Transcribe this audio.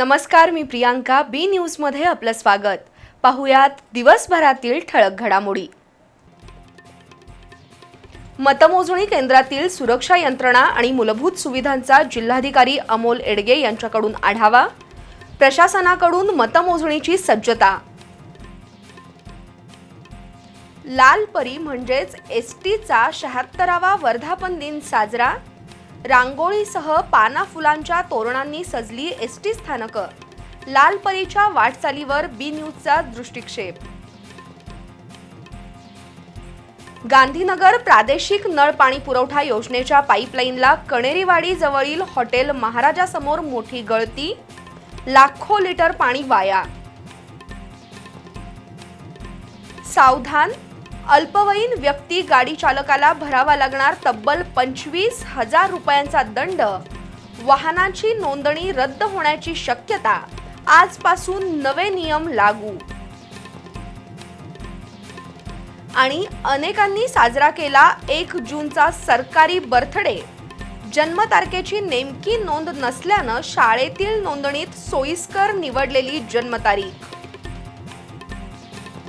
नमस्कार मी प्रियांका बी न्यूजमध्ये आपलं स्वागत. पाहुयात दिवसभरातील ठळक घडामोडी. मतमोजणी केंद्रातील सुरक्षा यंत्रणा आणि मूलभूत सुविधांचा जिल्हाधिकारी अमोल एडगे यांच्याकडून आढावा. प्रशासनाकडून मतमोजणीची सज्जता. लाल परी म्हणजेच एस टीचा शहात्तरावा वर्धापन दिन साजरा. रांगोळीसह पाना फुलांच्या तोरणांनी सजली एस टी स्थानकं. लाल परीच्या वाटचालीवर बी न्यूजचा दृष्टिक्षेप. गांधीनगर प्रादेशिक नळ पाणी पुरवठा योजनेच्या पाईपलाईनला कणेरीवाडी जवळील हॉटेल महाराजासमोर मोठी गळती लाखो लिटर पाणी वाया. सावधान अल्पवयीन व्यक्ती गाडी चालकाला भरावा लागणार तब्बल पंचवीस हजार रुपयांचा दंड. वाहनाची नोंदणी रद्द होण्याची शक्यता. आजपासून नवे नियम लागू. आणि अनेकांनी साजरा केला एक जूनचा सरकारी बर्थडे. जन्मतारखेची नेमकी नोंद नसल्यानं शाळेतील नोंदणीत सोयीस्कर निवडलेली जन्मतारीख.